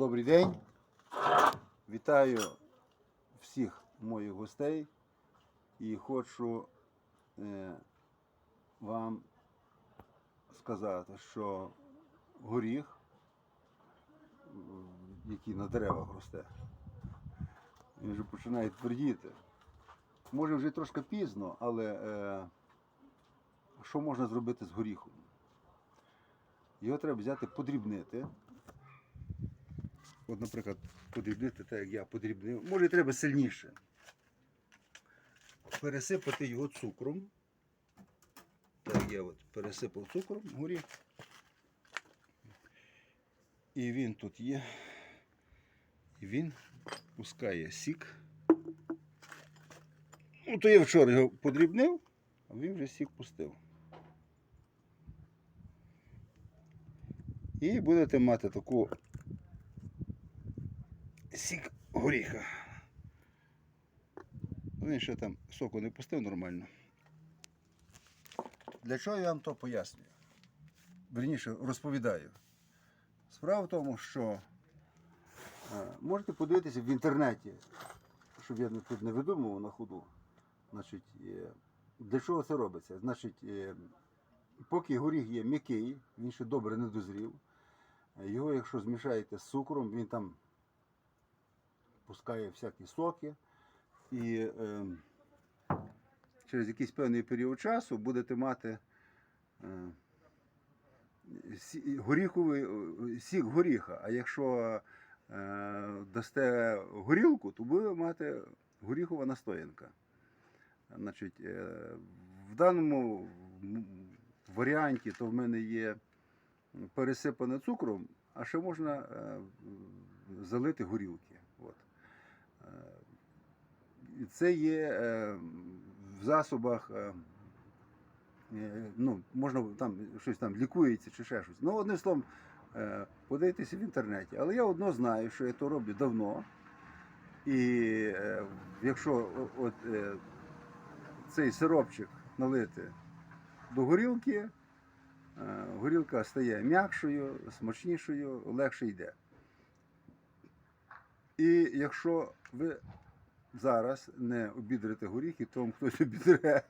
Добрий день. Вітаю всіх моїх гостей і хочу е, вам сказати, що горіх, який на деревах росте, він вже починає твердіти. Може вже трошки пізно, але е, що можна зробити з горіхом? Його треба взяти, подрібнити. От, наприклад, подрібнити так, як я подрібнив. Може, треба сильніше. Пересипати його цукром. Так, я от пересипав цукром горіх. І він тут є. І він пускає сік. Ну, то я вчора його подрібнив, а він вже сік пустив. І будете мати таку горіха. Він ще там соку не пустив нормально. Для чого я вам то пояснюю? Верніше розповідаю. Справа в тому, що е, можете подивитися в інтернеті, щоб я тут не видумував на ходу. Значить, е, для чого це робиться? Значить, е, поки горіх є м'який, він ще добре не дозрів. Його, якщо змішаєте з цукром, він там пускає всякі соки. І е, через якийсь певний період часу будете мати е, сі- горіховий е, сік горіха. А якщо е, дасте горілку, то буде мати горіхова настоянка. Значить, е, в даному варіанті то в мене є пересипане цукром, а ще можна е, залити горілки. От. І це є е, в засобах, е, е, ну, можна там щось там лікується чи ще щось. Ну, одним словом, подивитися в інтернеті. Але я одно знаю, що я то роблю давно. І якщо от, цей сиропчик налити до горілки, горілка стає м'якшою, смачнішою, легше йде. І якщо ви зараз не обідрите горіхи, то вам хтось обідре.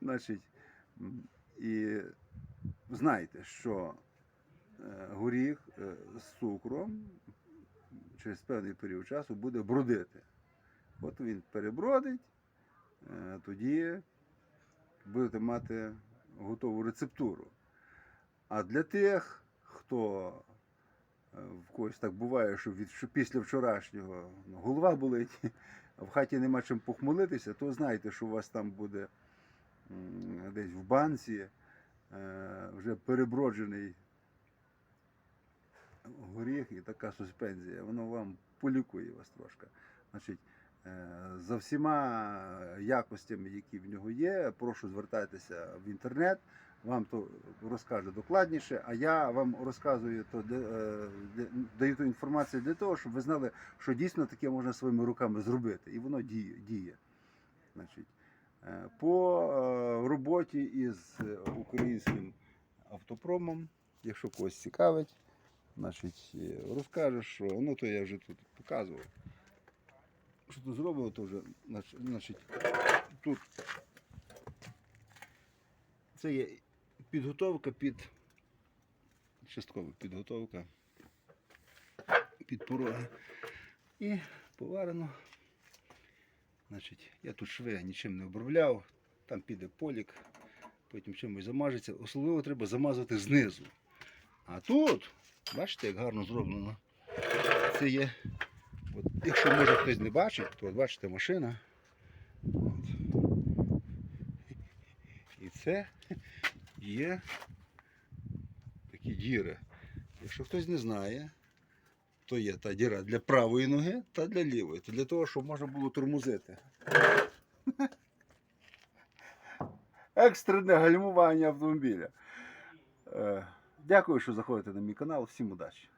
Значить, і знайте, що е, горіх е, з цукром через певний період часу буде бродити. От він перебродить, е, тоді будете мати готову рецептуру. А для тих, хто в когось так буває, що від що після вчорашнього ну, голова болить, а в хаті нема чим похмелитися, то знайте, що у вас там буде десь в банці е, вже переброджений горіх і така суспензія. Воно вам полікує вас трошки. Значить, е, за всіма якостями, які в нього є, прошу звертайтеся в інтернет. Вам то розкаже докладніше, а я вам розказую то е, даю ту інформацію для того, щоб ви знали, що дійсно таке можна своїми руками зробити, і воно діє. діє. Значить, е, по е, роботі із українським автопромом, якщо когось цікавить, значить, розкажу, що ну то я вже тут показував. Що тут зроблено, то вже значить, тут це є підготовка під часткова підготовка під пороги. І поварено. Значить, я тут шви нічим не обробляв, там піде полік, потім чимось замажеться. Особливо треба замазати знизу. А тут, бачите, як гарно зроблено. Це є. От, якщо може хтось не бачить, то от бачите машина. От. І це є такі діри. Якщо хтось не знає, то є та діра для правої ноги та для лівої. Це для того, щоб можна було тормозити. Екстрене гальмування автомобіля. Е, Дякую, що заходите на мій канал. Всім удачі!